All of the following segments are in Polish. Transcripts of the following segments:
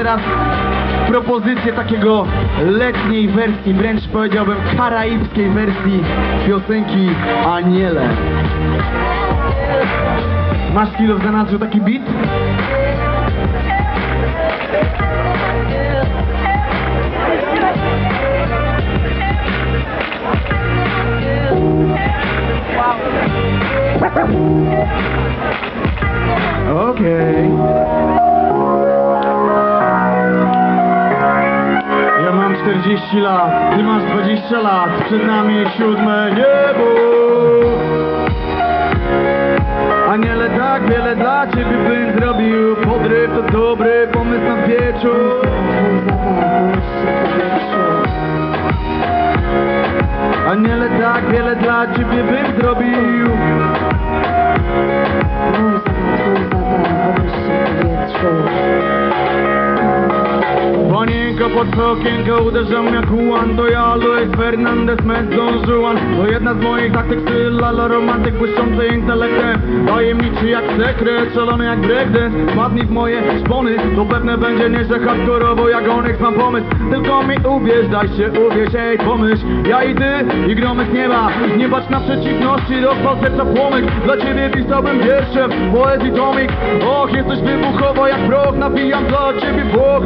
teraz propozycję takiego letniej wersji, wręcz powiedziałbym karaibskiej wersji piosenki Aniele. Masz kilo w zanadrzu taki beat? Ja 40 lat, ty masz 20 lat, przed nami siódme niebo. Aniele, tak wiele dla ciebie bym zrobił, podryw to dobry pomysł na wieczór. Aniele, tak wiele dla ciebie bym zrobił. Panienko pod okienko uderzam jak Juan To ja Luis Fernandez, Mes Don Juan. To jedna z moich taktyk styl Lala romantyk błyszczący intelektem Tajemniczy jak sekret, szalony jak breakdance Wpadnij w moje szpony, to pewne będzie nieźle hardkorowo Jak Onyx mam pomysł, tylko mi uwierz Daj się uwierz, ej pomyśl. Ja i ty, i gromy z nieba. Nie bacz na przeciwności, rozpal serca płomyk. Dla ciebie pisałbym wierszem, poezji tomik. Och, jesteś wybuchowa jak proch Nawijam dla ciebie Bóg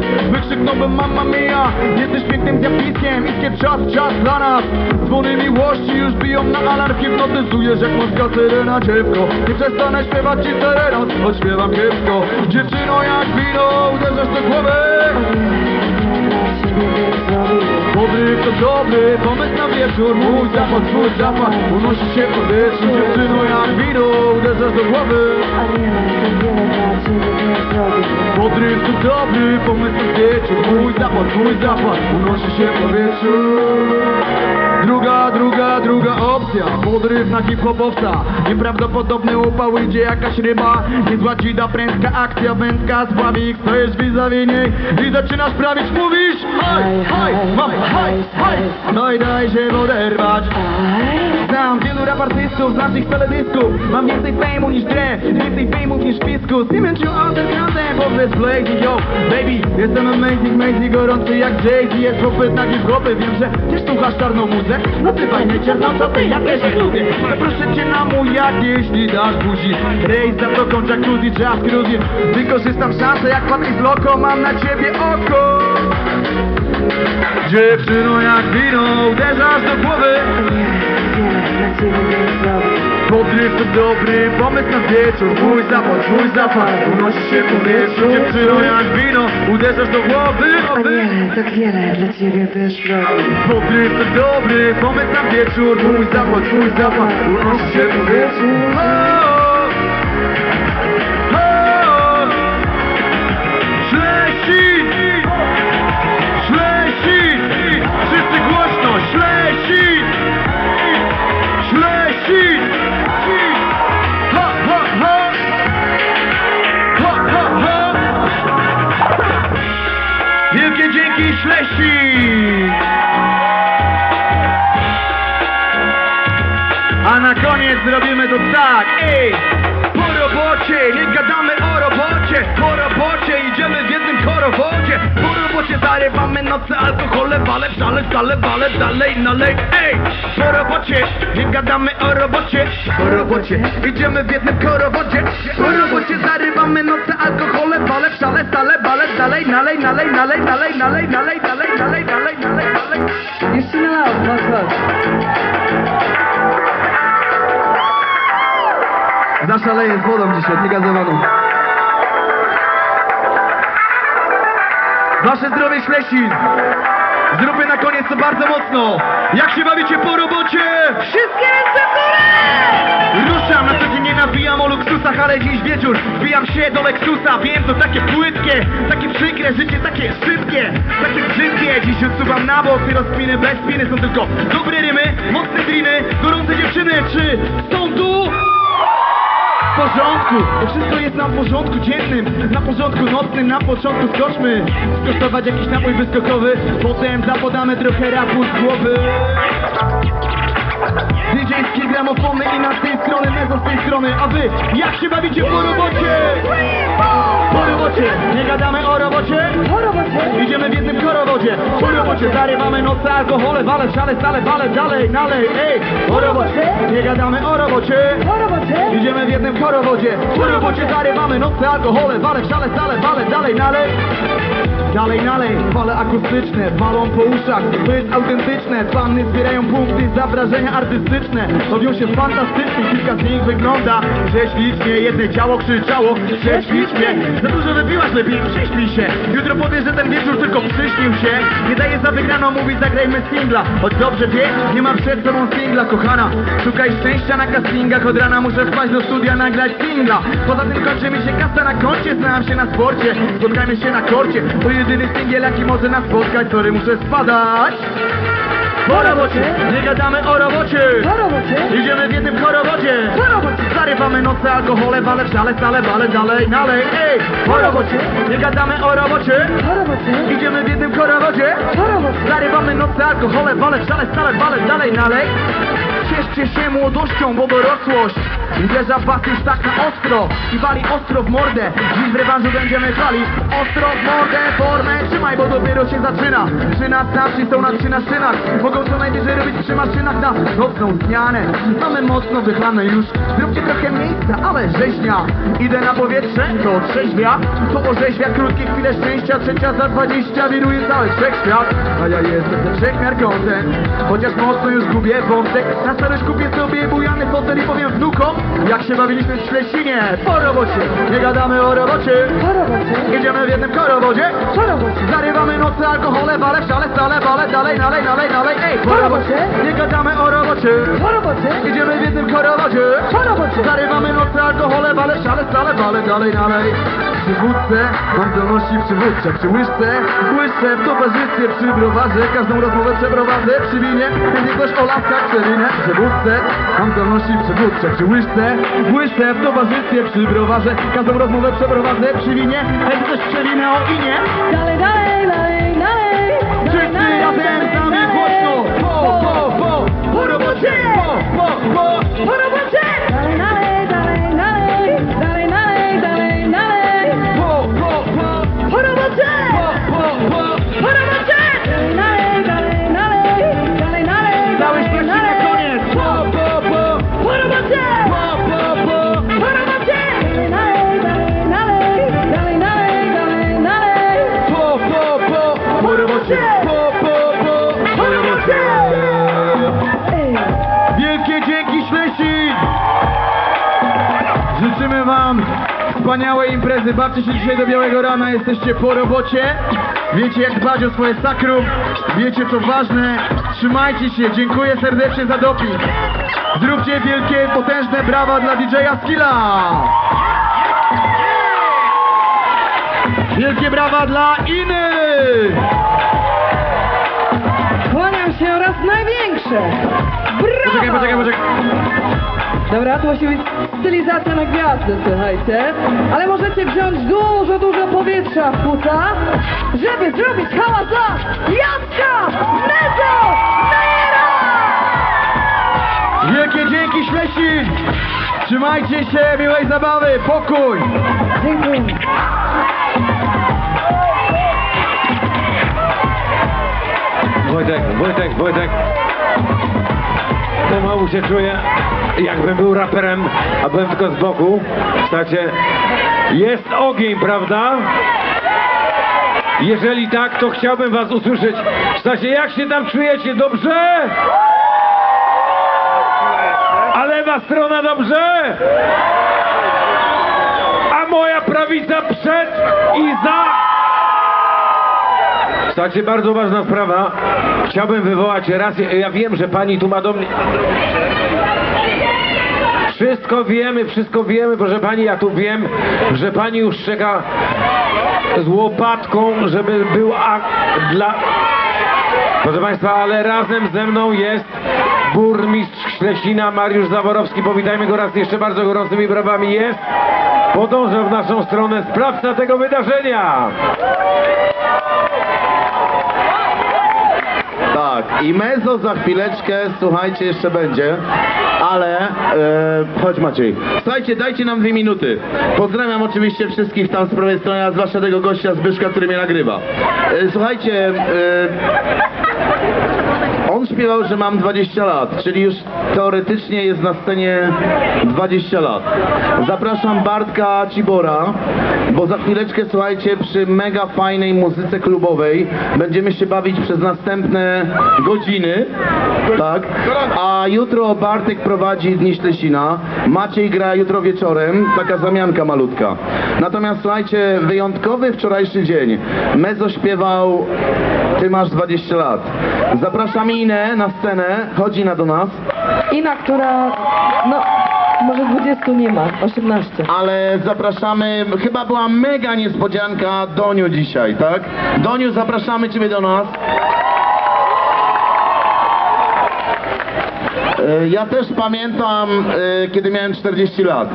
Wykrzyknąłbym mamma mia Jesteś pięknym zjawiskiem Iskier czas, czas dla nas. Dzwony miłości już biją na alarm. Hipnotyzujesz jak morska syrena dziewko Nie przestanę śpiewać ci serenat Choć śpiewam kiepsko. Dziewczyno jak wino Uderzasz do głowy Podryw to dobry pomysł na wieczór. Mój zapach, twój zapach Unosi się w powietrzu. Dziewczyno jak wino Uderzasz do głowy. Podryw to dobry pomysł na wieczór. Mój zapach, mój zapach Unosi się w powietrzu Druga, druga, druga opcja. Podryw na hip-hopowca. Nieprawdopodobny upał idzie jakaś ryba. Niezła dzida, prędka akcja, wędka Spławik, stojesz vis-a-vis niej? I zaczynasz prawić, mówisz? Haj, haj, mam haj, haj No i daj się oderwać Znam wielu rap artystów z naszych teledysków. Mam więcej fejmu niż dre, więcej fejmów niż piskus Nie wiem czy undergroundem, bo bez blazing, yo Baby, jestem amazing, amazing, gorący jak Jay-Z. Jest popyt na hip-hopy, wiem, że też słuchasz czarną muzę No ty fajnie no to ty, ja też ich lubię. Zaproszę cię na mój jak jeśli dasz buzi Rejs za toką, jacuzzi, jazz cruising Wykorzystam szansę jak Patrick Loco, mam na ciebie oko. Dziewczyno jak wino, uderzasz do głowy Podryw to dobry pomysł na wieczór. Mój zapach, mój zapach. Unosi się w powietrzu. Dziewczyno jak wino? Uderzasz do głowy Aniele, tak wiele dla ciebie też robię. Podryw to dobry pomysł na wieczór. Mój zapach, mój zapach. Unosi się w powietrzu zrobimy to tak, ej! Po robocie, nie gadamy o robocie Po robocie, idziemy w jednym korowodzie Po robocie zarywamy noce, alkohole, wale, wcale, wcale, wale, dalej, nalej, ej! Po robocie, nie gadamy o robocie Po robocie, idziemy w jednym korowodzie Po robocie zarywamy noce, alkohole, wale, wcale, stale, bale, dalej, nalej, nalej, nalej, nalej, nalej, nalej, nalej, nalej, nalej, nalej, nalej Jeszcze na laut, chodź, chodź. Zaszaleję z wodą dzisiaj, niegazowaną. Wasze zdrowie ślesi! Zróbmy na koniec to bardzo mocno! Jak się bawicie po robocie? Wszystkie ręce w górę! Ruszam, na co dzień nie nawijam o luksusach, ale dziś wieczór wbijam się do Lexusa Wiem, to takie płytkie, takie przykre, życie takie szybkie, takie brzydkie Dziś odsuwam na bok, te rozpiny bez spiny są tylko dobre rymy, mocne driny, gorące dziewczyny, czy są tu? W porządku, to wszystko jest na porządku dziennym Na porządku nocnym, na początku skoczmy. Skosztować jakiś napój wyskokowy. Potem zapodamy trochę rapu z głowy. DJ-skie gramofony i na tej strony, mezo z tej strony. A wy, jak się bawicie po robocie? Robocie, nie gadamy o robocie? Po robocie, po robocie. Zarywamy noce, alkohole, wale, szale, stale, wale, dalej, nalej, ej. Po robocie, nie gadamy o robocie. Po robocie. Idziemy w jednym chorowodzie Po robocie zarywamy noce, alkohole, wale, szale, stale, wale, dalej, nalej Dalej, nalej, fale akustyczne, walą po uszach To jest autentyczne, panny zbierają punkty za wrażenia artystyczne. Robią się fantastycznie, kilka z nich wygląda Prześlicznie, jedne ciało krzyczało Prześlicznie, za dużo wypiłaś, lepiej przyśpij się. Jutro powiesz, że ten wieczór tylko przyśnił się. Nie daje za wygraną, mówi zagrajmy singla. Choć dobrze wie, nie ma przed sobą singla, kochana. Szukaj szczęścia na castingach, od rana muszę wpaść do studia, nagrać singla. Poza tym kończy mi się kasa na koncie, znałem się na sporcie. Spotkajmy się na korcie, to jedyny singiel jaki może nas spotkać Sorry, muszę spadać. Po robocie, nie gadamy o robocie! Po robocie. Idziemy w jednym chorowodzie Po robocie. Zarywamy noce, alkohole, wale, szale, stale, wale, dalej, nalej, ej! Po robocie, nie gadamy o robocie! Po robocie. Idziemy w jednym chorowodzie Po robocie. Zarywamy noce, alkohole, wale, szale, stale, wale, dalej, nalej Cieszcie się młodością, bo dorosłość. Uderza w was już tak na ostro I wali ostro w mordę. Dziś w rewanżu będziemy pali Ostro w mordę, formę. Trzymaj, bo dopiero się zaczyna. Trzy na starszy są na trzy na szynach. Mogą co najwyżej robić przy maszynach na nocną zmianę Mamy mocno wychlane już. Zróbcie trochę miejsca, ale rzeźnia. Idę na powietrze, to trzeźwia. To orzeźwia, krótkie chwile szczęścia. Trzecia za dwadzieścia wiruje cały wszechświat. A ja jestem ten wszechmiar content Chociaż mocno już gubię wątek. Na starość kupię sobie bujany fotel i powiem wnukom Jak się bawiliśmy w Ślesinie Po robocie, nie gadamy o robocie. Po robocie. Jedziemy w jednym korowodzie. Po robocie. Zarywamy noce, alkohole, wale, szale, stale, wale, dalej, nalej, nalej, nalej, ej Po robocie, nie gadamy o robocie. Po robocie. Idziemy w jednym korowodzie. Po robocie. Zarywamy noce, alkohole, wale, szale, stale, wale, dalej, dalej Przy wódce, mam doności przywódcze Przy łyżce, łyżce w towarzystwie Przy browarze, każdą rozmowę przeprowadzę Przy winie, kiedy ktoś o laskach przewinę Przy wódce, mam doności przywódcze Przy łyżce, łyżce w towarzystwie Przy browarze, każdą rozmowę przeprowadzę Przy winie, kiedy ktoś przewinę o inie Dalej, dalej, dalej, dalej. Wszyscy razem z nami głośno Bawcie się dzisiaj do białego rana, jesteście po robocie. Wiecie jak dbać o swoje sakrum, wiecie co ważne. Trzymajcie się, dziękuję serdecznie za doping. Zróbcie wielkie, potężne brawa dla DJ-a Skilla! Wielkie brawa dla innych! Kłaniam się raz największe. Brawo! Poczekaj, poczekaj, poczekaj. Dobra, to musi być stylizacja na gwiazdę, słuchajcie. Ale możecie wziąć dużo, dużo powietrza w płuca, żeby zrobić hałas dla Jacka Nezo Najera! Wielkie dzięki Ślesin! Trzymajcie się, miłej zabawy, pokój! Dziękuję. Wojtek, Wojtek, Wojtek. Pomału się czuję, jakbym był raperem, a byłem tylko z boku. Słuchajcie, jest ogień, prawda? Jeżeli tak, to chciałbym was usłyszeć. Słuchajcie, jak się tam czujecie? Dobrze? A lewa strona dobrze? A moja prawica przed i za... Słuchajcie, bardzo ważna sprawa. Chciałbym wywołać raz. Ja wiem, że pani tu ma do mnie. Wszystko wiemy, wszystko wiemy, proszę pani, ja tu wiem, że pani już czeka z łopatką, żeby był akt dla. Proszę państwa, ale razem ze mną jest burmistrz Ślesina Mariusz Zaworowski. Powitajmy go raz jeszcze bardzo gorącymi brawami. Jest. Podąża w naszą stronę sprawca tego wydarzenia. Tak, i mezzo za chwileczkę, słuchajcie, jeszcze będzie. ale e, chodź Maciej. Słuchajcie, dajcie nam dwie minuty. Pozdrawiam oczywiście wszystkich tam z prawej strony, a zwłaszcza tego gościa Zbyszka, który mnie nagrywa. E, słuchajcie, e, on śpiewał, że mam 20 lat, czyli już teoretycznie jest na scenie 20 lat. Zapraszam Bartka Cibora, bo za chwileczkę, słuchajcie, przy mega fajnej muzyce klubowej będziemy się bawić przez następne godziny, tak? A jutro Bartek prowadzi Dni Ślesina, Maciej gra jutro wieczorem, taka zamianka malutka. Natomiast słuchajcie, wyjątkowy wczorajszy dzień. Mezo śpiewał Ty masz 20 lat. Zapraszamy Inę na scenę, chodzi Ina do nas, Ina, która, no, może 20 nie ma, 18. ale zapraszamy, chyba była mega niespodzianka Doniu dzisiaj, tak? Doniu, zapraszamy Ciebie do nas. E, Ja też pamiętam, e, kiedy miałem 40 lat.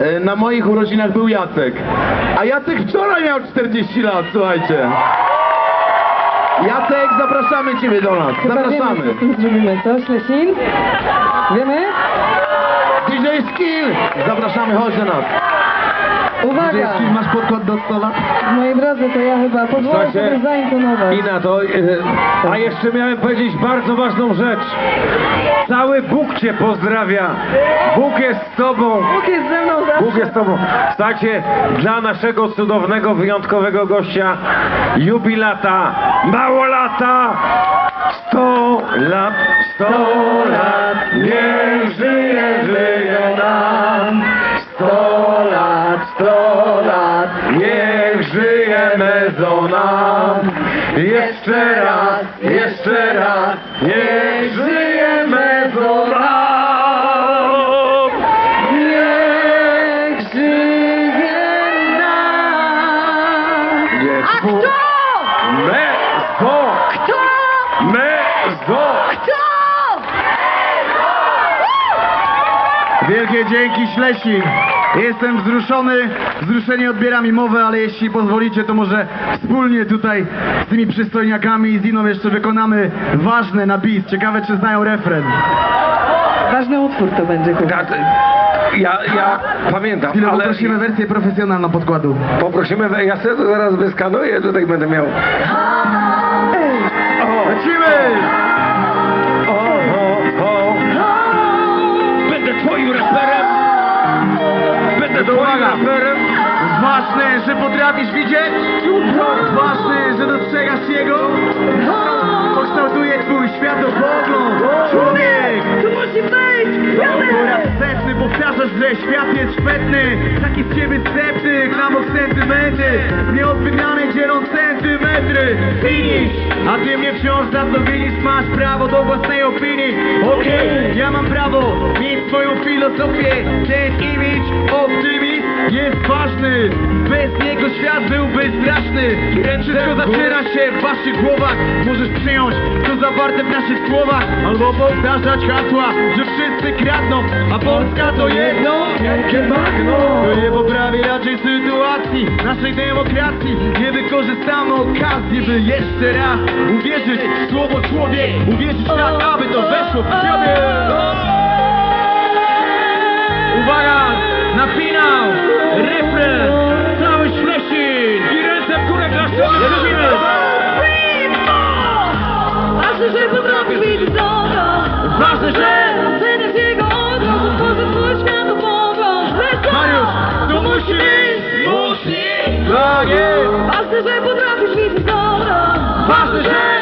E, Na moich urodzinach był Jacek. A Jacek wczoraj miał 40 lat, słuchajcie. Jacek, zapraszamy Ciebie do nas. Chyba wiemy, Zapraszamy. tym zrobimy, co, Ślesin? Wiemy? DJ Skill, zapraszamy, chodź do nas. Uwaga! masz podkład do stola? Moi drodzy, to ja chyba pozwolę Słuchajcie, sobie zaintonować. Ina, to... e, A jeszcze miałem powiedzieć bardzo ważną rzecz. Cały Bóg Cię pozdrawia. Bóg jest z Tobą. Bóg jest ze mną Bóg zawsze. jest z Tobą. Słuchajcie, dla naszego cudownego, wyjątkowego gościa jubilata, mało lata, 100 lat, 100 lat, niech żyje, żyje nam. 100 100 lat, niech żyje mezo nam. Jeszcze raz, jeszcze raz, niech żyje Dzięki Ślesin. Jestem wzruszony, wzruszenie odbiera mi mowę, ale jeśli pozwolicie, to może wspólnie tutaj z tymi przystojniakami i z Iną jeszcze wykonamy ważne na bis. Ciekawe, czy znają refren. Ważny utwór to będzie, chłopak. Ja, ja, pamiętam, Chwilę ale poprosimy wersję profesjonalną podkładu. poprosimy, ja sobie to zaraz wyskanuję, tutaj będę miał. O, Lecimy! Będę twoim raperem! Będę twoim Uwaga. raperem! Ważne, że potrafisz widzieć. Ważne, że dostrzegasz jego. Kształtuje twój światopogląd. Człowiek! Tu musi być! Powtarzasz, że świat jest szpetny Taki z ciebie scepty, klamok sentymenty. Nieodwygnane dzielą centymetry. Finish! A ty mnie wciąż za to widzisz Masz prawo do własnej opinii. Okej, ja mam prawo mieć swoją filozofię Ten image, optymizm jest ważny. Bez niego świat byłby straszny. Wszystko zaczyna się w waszych głowach. Możesz przyjąć to zawarte w naszych słowach. Albo powtarzać hasła, że wszyscy kradną A Polska to jedno. Wielkie bagno. To nie poprawi raczej sytuacji Naszej demokracji. Nie wykorzystamy okazji, by jeszcze raz Uwierzyć w słowo człowiek. Uwierzyć tak, aby to weszło w siebie. Uwaga! Na finał! Refren! Cały Ślesin! I ręce w górę klaszczemy! Lecimy! Ważne, że potrafisz widzieć dobro Ważne, że- Oceniasz jego ogrom Utworzy twój Bez to Mariusz, to musi być! Musi Tak jest! Ważne, że potrafisz widzieć dobro Ważne, że-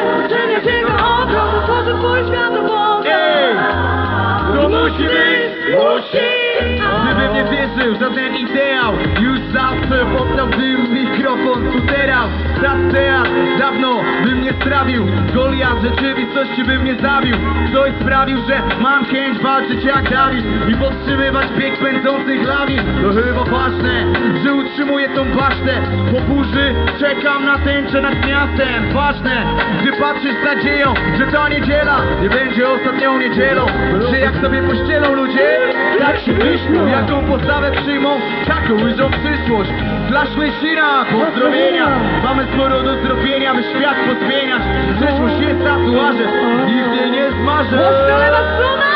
teraz Za teatr dawno bym nie strawił. Goliat rzeczywistości bym nie zabił. Ktoś sprawił, że mam chęć walczyć jak Dawid I podtrzymywać bieg pędzących lawin. To chyba ważne, że utrzymuję tą basztę Po burzy czekam na tęczę nad miastem. Ważne, gdy patrzysz z nadzieją, że ta niedziela Nie będzie ostatnią niedzielą. Że jak sobie pościelą ludzie, tak się myślą Jaką postawę przyjmą, taką ujrzą przyszłość dla Szlesina pozdrowienia Mamy sporo do zrobienia, by świat pozmieniać Przyszłość jest tatuaże, nigdy nie zmarzę Mocno lewa strona!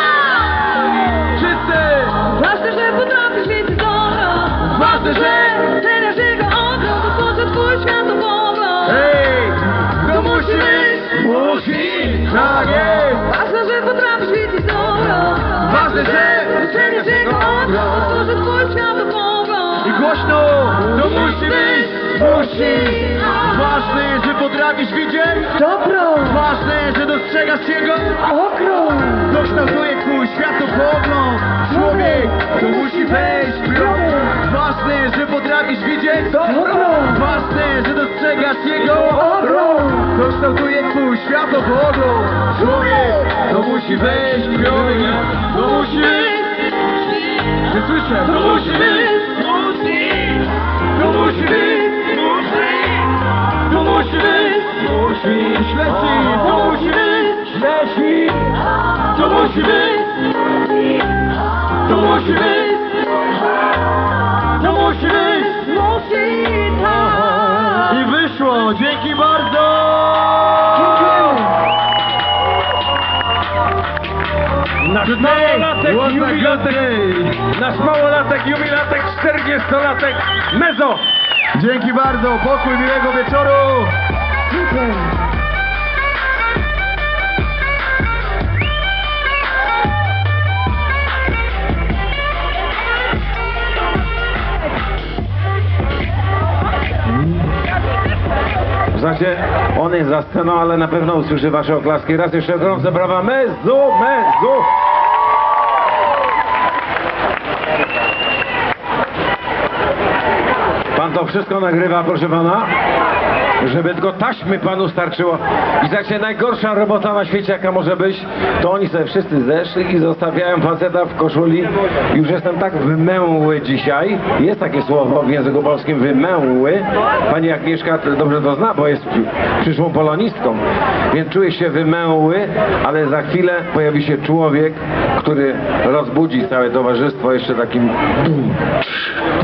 Wszyscy! Ważne, że potrafisz więcej dużo Ważne, że teraz jego okrąg to poza twój światopogląd Hej! To musi być! Musi! Tak jest! Ważne, że potrafisz więcej dużo Ważne, że teraz jego okrąg to poza twój światopogląd Głośno! To musi być! Musi! Ważne, że potrafisz widzieć! Dobro. Ważne, że dostrzegasz jego! Okrom. To kształtuje twój światopogląd! Człowiek, to musi wejść w! Ważne, że potrafisz widzieć! Dobro. Ważne, że dostrzegasz jego! Okrom. To kształtuje twój światopogląd! Człowiek, to musi wejść w człowiek! To musi Nie słyszę! To musi być! Musi! To musi być! Musi! To musi być! Musi! Śledzi! To musi być! Śledzi! To musi być! To musi być! To musi być! Musi. I wyszło! Dzięki bardzo! Nasz małolatek jubilatek, nasz małolatek jubilatek, 40-latek, Mezo! Dzięki bardzo! Pokój miłego wieczoru! Zasadzie on jest za sceną, ale na pewno usłyszy wasze oklaski. Raz jeszcze gorące brawa. Mezu, Mezu! Pan to wszystko nagrywa, proszę pana, żeby tylko taśmy panu starczyło. I znacie, najgorsza robota na świecie, jaka może być, to oni sobie wszyscy zeszli i zostawiają faceta w koszuli. Już jestem tak wymęły dzisiaj. Jest takie słowo w języku polskim, wymęły. Pani Agnieszka dobrze to zna, bo jest przyszłą polonistką. Więc czuję się wymęły, ale za chwilę pojawi się człowiek, który rozbudzi całe towarzystwo jeszcze takim